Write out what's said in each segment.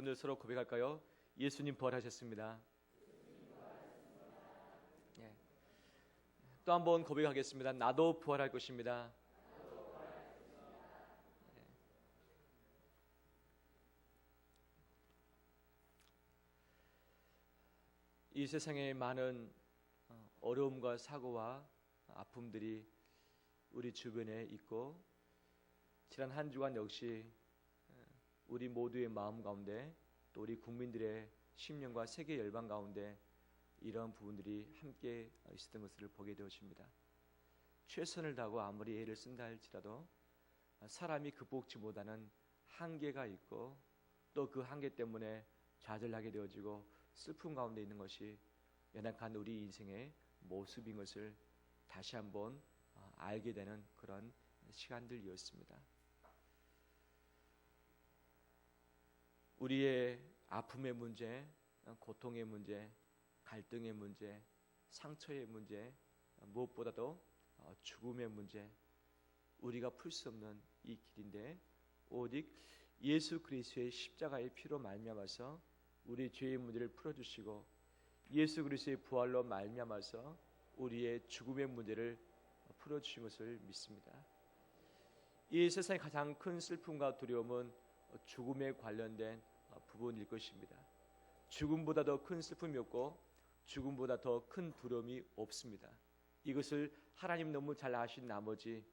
분들 서로 고백할까요? 예수님 부활하셨습니다. 예. 또 한 번 고백하겠습니다. 나도 부활할 것입니다. 예. 이 세상에 많은 어, 어려움과 사고와 아픔들이 우리 주변에 있고 지난 한 주간 역시 어, 우리 모두의 마음 가운데 또 우리 국민들의 심령과 세계 열방 가운데 이러한 부분들이 함께 있었던 것을 보게 되어집니다. 최선을 다하고 아무리 애를 쓴다 할지라도 사람이 극복지 못하는 한계가 있고 또 그 한계 때문에 좌절하게 되어지고 슬픔 가운데 있는 것이 연약한 우리 인생의 모습인 것을 다시 한번 어, 알게 되는 그런 시간들이었습니다. 우리의 아픔의 문제, 고통의 문제, 갈등의 문제, 상처의 문제, 무엇보다도 어, 죽음의 문제, 우리가 풀 수 없는 이 길인데 오직 예수 그리스도의 십자가의 피로 말미암아서 우리 죄의 문제를 풀어주시고 예수 그리스도의 부활로 말미암아서 우리의 죽음의 문제를 풀어주신 것을 믿습니다. 이 세상의 가장 큰 슬픔과 두려움은 죽음에 관련된 부분일 것입니다. 죽음보다 더 큰 슬픔이 없고 죽음보다 더 큰 두려움이 없습니다. 이것을 하나님 너무 잘 아신 나머지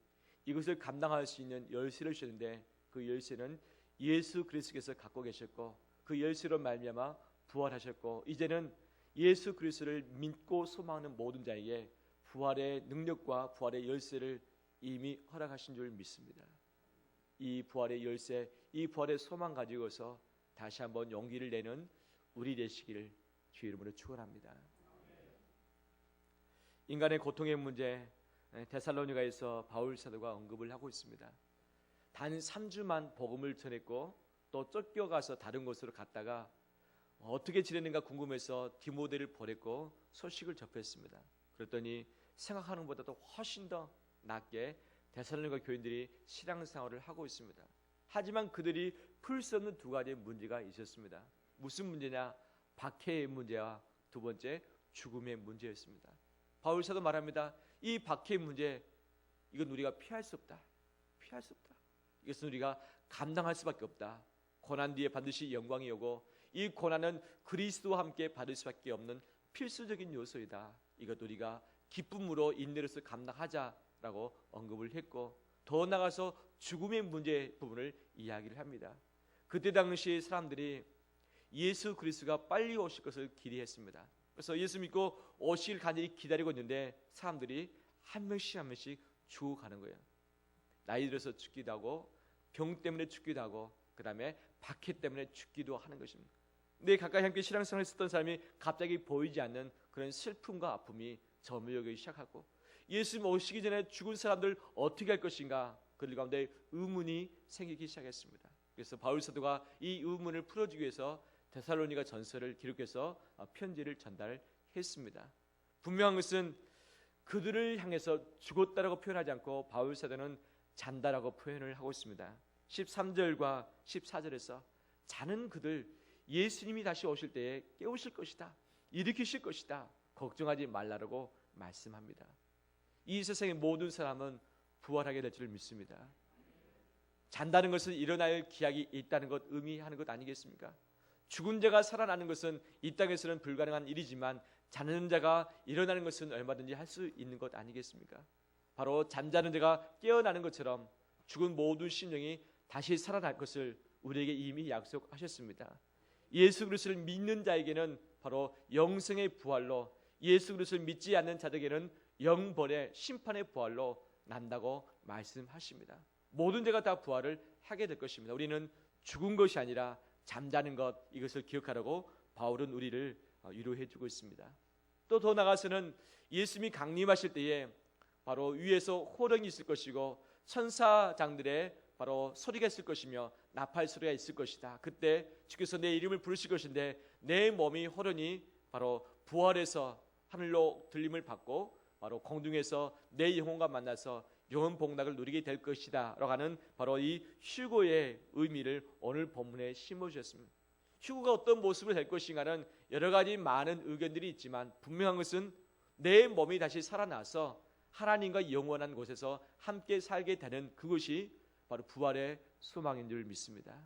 이것을 감당할 수 있는 열쇠를 주셨는데 그 열쇠는 예수 그리스도께서 갖고 계셨고 그 열쇠로 말미암아 부활하셨고 이제는 예수 그리스도를 믿고 소망하는 모든 자에게 부활의 능력과 부활의 열쇠를 이미 허락하신 줄 믿습니다. 이 부활의 열쇠, 이 부활의 소망 가지고서 다시 한번 용기를 내는 우리 되시기를 주 이름으로 축원합니다. 인간의 고통의 문제 데살로니가에서 바울 사도가 언급을 하고 있습니다. 단 3주만 복음을 전했고 또 쫓겨가서 다른 곳으로 갔다가 어떻게 지냈는가 궁금해서 디모데를 보냈고 소식을 접했습니다. 그랬더니 생각하는 것보다도 훨씬 더 낫게 데살로니가 교인들이 신앙생활을 하고 있습니다. 하지만 그들이 풀 수 없는 두 가지의 문제가 있었습니다. 무슨 문제냐? 박해의 문제와 두 번째 죽음의 문제였습니다. 바울 사도 말합니다. 이 박해의 문제 이건 우리가 피할 수 없다. 피할 수 없다. 이것은 우리가 감당할 수밖에 없다. 고난 뒤에 반드시 영광이 오고 이 고난은 그리스도와 함께 받을 수밖에 없는 필수적인 요소이다. 이것 우리가 기쁨으로 인내로서 감당하자라고 언급을 했고 더 나가서 죽음의 문제 부분을 이야기를 합니다. 그때 당시 사람들이 예수 그리스도가 빨리 오실 것을 기대했습니다. 그래서 예수 믿고 오실 간절히 기다리고 있는데 사람들이 한 명씩 한 명씩 죽어가는 거예요. 나이 들어서 죽기도 하고 병 때문에 죽기도 하고 그 다음에 박해 때문에 죽기도 하는 것입니다. 내 가까이 함께 신앙생활 했었던 사람이 갑자기 보이지 않는 그런 슬픔과 아픔이 저물기 시작하고 예수님 오시기 전에 죽은 사람들 어떻게 할 것인가 그들 가운데 의문이 생기기 시작했습니다. 그래서 바울 사도가 이 의문을 풀어주기 위해서 데살로니가 전서를 기록해서 편지를 전달했습니다. 분명한 것은 그들을 향해서 죽었다라고 표현하지 않고 바울 사도는 잔다라고 표현을 하고 있습니다. 13절과 14절에서 자는 그들 예수님이 다시 오실 때에 깨우실 것이다. 일으키실 것이다. 걱정하지 말라고 말씀합니다. 이 세상의 모든 사람은 부활하게 될 줄 믿습니다. 잔다는 것은 일어날 기약이 있다는 것 의미하는 것 아니겠습니까? 죽은 자가 살아나는 것은 이 땅에서는 불가능한 일이지만 자는 자가 일어나는 것은 얼마든지 할 수 있는 것 아니겠습니까? 바로 잠자는 자가 깨어나는 것처럼 죽은 모든 심령이 다시 살아날 것을 우리에게 이미 약속하셨습니다. 예수 그리스도를 믿는 자에게는 바로 영생의 부활로 예수 그리스도를 믿지 않는 자들에게는 영벌의 심판의 부활로 난다고 말씀하십니다. 모든 자가 다 부활을 하게 될 것입니다. 우리는 죽은 것이 아니라 잠자는 것 이것을 기억하라고 바울은 우리를 위로해 주고 있습니다. 또 더 나가서는 예수님이 강림하실 때에 바로 위에서 호령이 있을 것이고 천사장들의 바로 소리가 있을 것이며 나팔 소리가 있을 것이다. 그때 주께서 내 이름을 부르실 것인데 내 몸이 호련히 바로 부활해서 하늘로 들림을 받고 바로 공중에서 내 영혼과 만나서 영원 복락을 누리게 될 것이다 라고 하는 바로 이 휴고의 의미를 오늘 본문에 심어 주셨습니다. 휴거가 어떤 모습을 될 것인가는 여러 가지 많은 의견들이 있지만 분명한 것은 내 몸이 다시 살아나서 하나님과 영원한 곳에서 함께 살게 되는 그것이 바로 부활의 소망인 줄 믿습니다.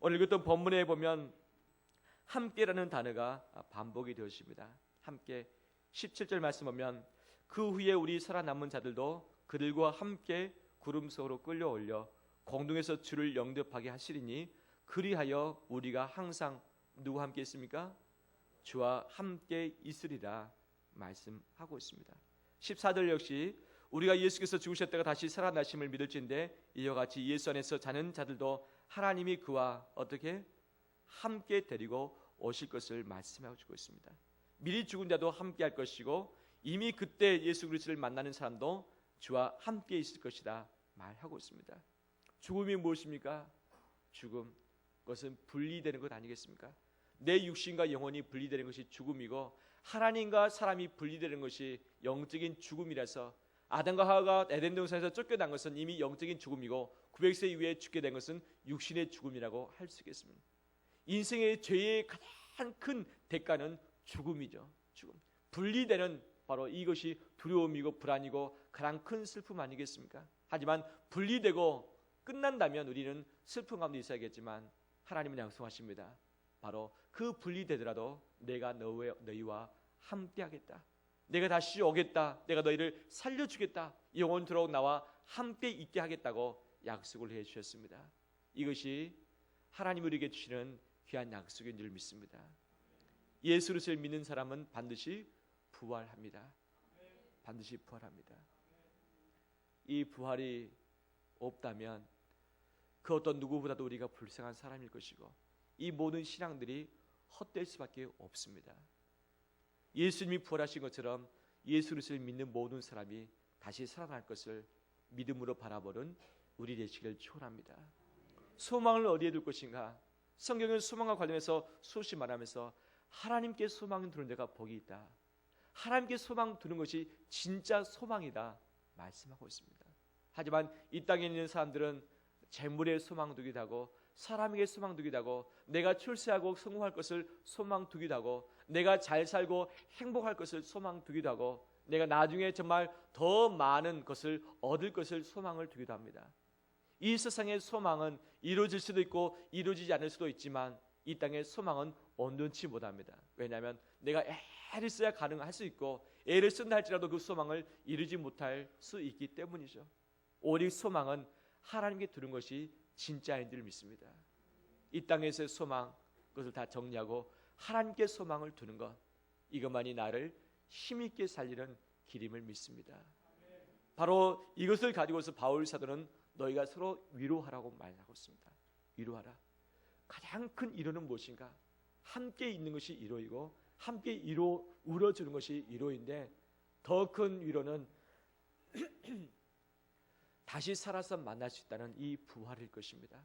오늘 읽었던 본문에 보면 함께라는 단어가 반복이 되었습니다. 함께 17절 말씀 보면 그 후에 우리 살아남은 자들도 그들과 함께 구름 속으로 끌려올려 공중에서 주를 영접하게 하시리니 그리하여 우리가 항상 누구 함께 있습니까? 주와 함께 있으리라 말씀하고 있습니다. 14절 역시 우리가 예수께서 죽으셨다가 다시 살아나심을 믿을진데 이와 같이 예수 안에서 자는 자들도 하나님이 그와 어떻게 함께 데리고 오실 것을 말씀하고 주고 있습니다. 미리 죽은 자도 함께 할 것이고 이미 그때 예수 그리스도를 만나는 사람도 주와 함께 있을 것이다 말하고 있습니다. 죽음이 무엇입니까? 죽음 그것은 분리되는 것 아니겠습니까? 내 육신과 영혼이 분리되는 것이 죽음이고 하나님과 사람이 분리되는 것이 영적인 죽음이라서 아담과 하와가 에덴 동산에서 쫓겨난 것은 이미 영적인 죽음이고 900세 이후에 죽게 된 것은 육신의 죽음이라고 할 수 있겠습니다. 인생의 죄의 가장 큰 대가는 죽음이죠. 죽음. 분리되는 바로 이것이 두려움이고 불안이고 가장 큰 슬픔 아니겠습니까? 하지만 분리되고 끝난다면 우리는 슬픔 가운데 있어야겠지만 하나님은 약속하십니다. 바로 그 분리되더라도 내가 너희와 함께하겠다. 내가 다시 오겠다. 내가 너희를 살려주겠다. 영원토록 나와 함께 있게 하겠다고 약속을 해 주셨습니다. 이것이 하나님 우리에게 주시는 귀한 약속인 줄 믿습니다. 예수 그리스도를 믿는 사람은 반드시 부활합니다. 반드시 부활합니다. 이 부활이 없다면 그 어떤 누구보다도 우리가 불쌍한 사람일 것이고 이 모든 신앙들이 헛될 수밖에 없습니다. 예수님이 부활하신 것처럼 예수 그리스도를 믿는 모든 사람이 다시 살아날 것을 믿음으로 바라보는 우리 되시기를 축원합니다. 소망을 어디에 둘 것인가? 성경은 소망과 관련해서 수없이 말하면서 하나님께 소망을 두는 데가 복이 있다. 하나님께 소망 두는 것이 진짜 소망이다 말씀하고 있습니다. 하지만 이 땅에 있는 사람들은 재물에 소망 두기도 하고 사람에게 소망 두기도 하고 내가 출세하고 성공할 것을 소망 두기도 하고 내가 잘 살고 행복할 것을 소망 두기도 하고 내가 나중에 정말 더 많은 것을 얻을 것을 소망을 두기도 합니다. 이 세상의 소망은 이루어질 수도 있고 이루어지지 않을 수도 있지만 이 땅의 소망은 온전치 못합니다. 왜냐하면 내가 애를 써야 가능할 수 있고 애를 쓴다 할지라도 그 소망을 이루지 못할 수 있기 때문이죠. 오직 소망은 하나님께 두는 것이 진짜인 줄 믿습니다. 이 땅에서의 소망 그것을 다 정리하고 하나님께 소망을 두는 것 이것만이 나를 힘있게 살리는 길임을 믿습니다. 바로 이것을 가지고서 바울 사도는 너희가 서로 위로하라고 말하고 있습니다. 위로하라. 가장 큰 위로는 무엇인가? 함께 있는 것이 위로이고 함께 위로 울어주는 것이 위로인데 더 큰 위로는 다시 살아서 만날 수 있다는 이 부활일 것입니다.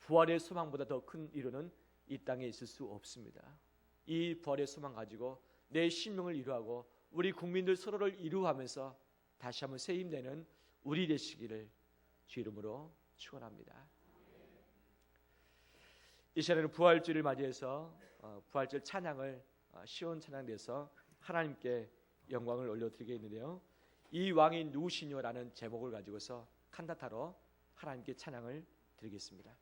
부활의 소망보다 더 큰 위로는 이 땅에 있을 수 없습니다. 이 부활의 소망 가지고 내 신명을 이루하고 우리 국민들 서로를 이루하면서 다시 한번 새 힘내는 우리 되시기를 주 이름으로 축원합니다. 이 시간에는 부활주를 맞이해서 어, 부활절 찬양을 어, 시온 찬양돼서 하나님께 영광을 올려드리겠는데요. 이 왕이 누구시뇨라는 제목을 가지고서 칸다타로 하나님께 찬양을 드리겠습니다.